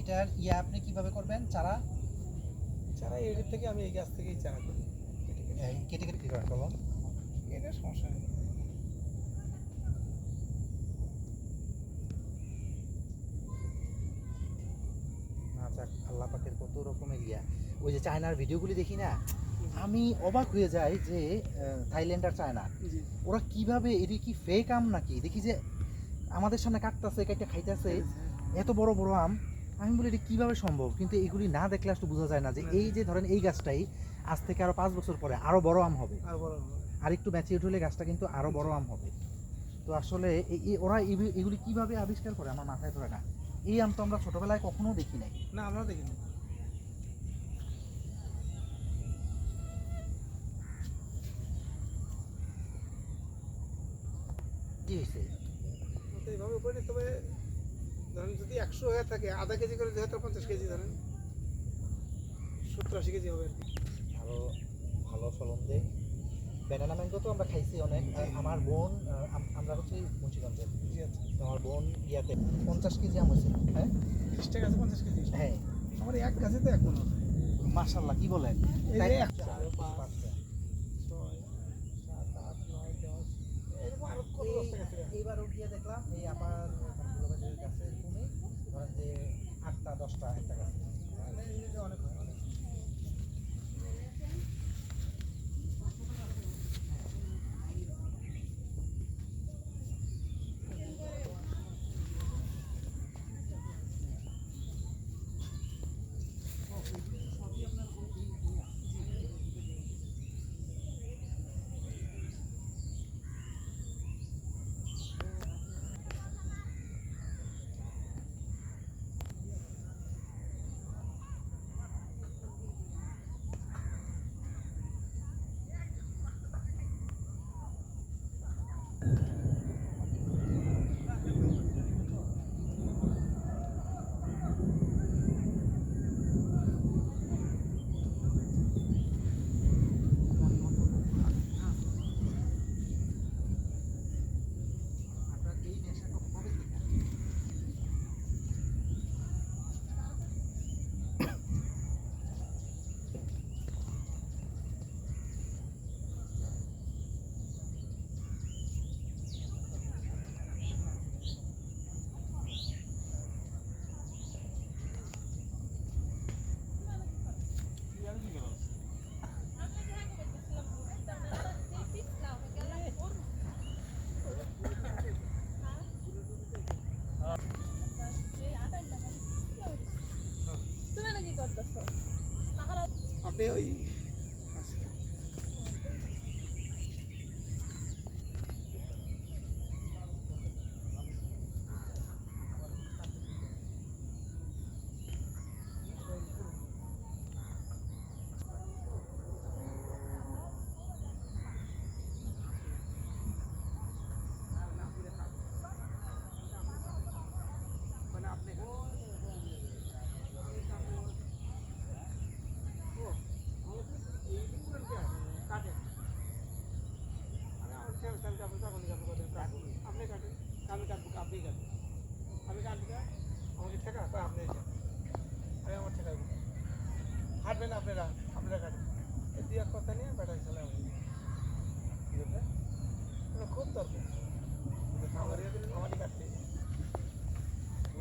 এটার ইয়া আপনি কীভাবে করবেন? চারা? চারা এর থেকে আমি এই গাছ থেকেই চারা করি। কেটে কেটে। কেটে করেন এটা সমস্যা নেই। আচ্ছা আল্লাহ পাকের কত রকমের ইয়া। ওই যে চায়নার ভিডিওগুলি দেখি না? আমি অবাক হয়ে যাই যে থাইল্যান্ড আর চায়না। ওরা কীভাবে এটি কি ফেক আম নাকি? দেখি যে আমাদের সামনে কাটতেছে কাটতে খাইতেছে। এত বড় বড় আম। আমি বলি এটা কীভাবে সম্ভব? কিন্তু এগুলি না দেখলে আসলে বোঝা যায় না যে এই যে ধরেন এই গাছটাই আজ থেকে আরও পাঁচ বছর পরে আরও বড় আম হবে। আর একটু ম্যাচিউর হলে গাছটা কিন্তু আরও বড় আম হবে। তো আসলে ওরা এগুলি- কীভাবে আবিষ্কার করে আমার মাথায় ধরে না। এই আম তো আমরা ছোটবেলায় কখনো দেখি নাই। না আমরা দেখিনি। কি হয়েছে এইভাবে তবে ধরেন যদি একশো হয়ে থাকে আধা কেজি করে যেহেতু পঞ্চাশ কেজি ধরেন। সত্তর আশি কেজি হবে আর কি। আরও ভালো ফলন দেয়। ব্যানানা ম্যাঙ্গো তো আমরা খাইছি অনেক। আমার বোন আমরা হচ্ছে মুন্সিগঞ্জের আচ্ছা। আমার বোন ইয়াতে পঞ্চাশ কেজি আম হয়েছে। হ্যাঁ? ত্রিশ টাকা আছে পঞ্চাশ কেজি। হ্যাঁ। আমার এক গাছে তো এক মনে হয় মার্শাল্লাহ কি বলেন? তাই যে এক, চার, পাঁচ, ছয় সাত আট নয় দশ এরকম আরও কত দশটা গাছ আছে? এইবারও গিয়ে দেখলাম এই আবার গাছে এরকমই ধরেন যে আটটা দশটা একটা গাছ মানে এমনিতে অনেক হয় অনেক আপনার এই নেশাটা কবে থেকে? তুমি নাকি করতেছো আপনি ওই মানে আপনি আপনি আমাকে ঠেকা আপনি আমি আমার ঠেকা হাঁটবেন আপনারা আপনারা কাটেন দু এক কথা নিয়ে ব্যাটারি খেলা খুব দরকার আমার আমারই কাটতে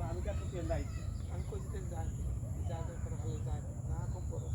আমি কাটতে তেল দাঁড়িয়ে আমি কই তেল যা করে ভালো যায় না কম করো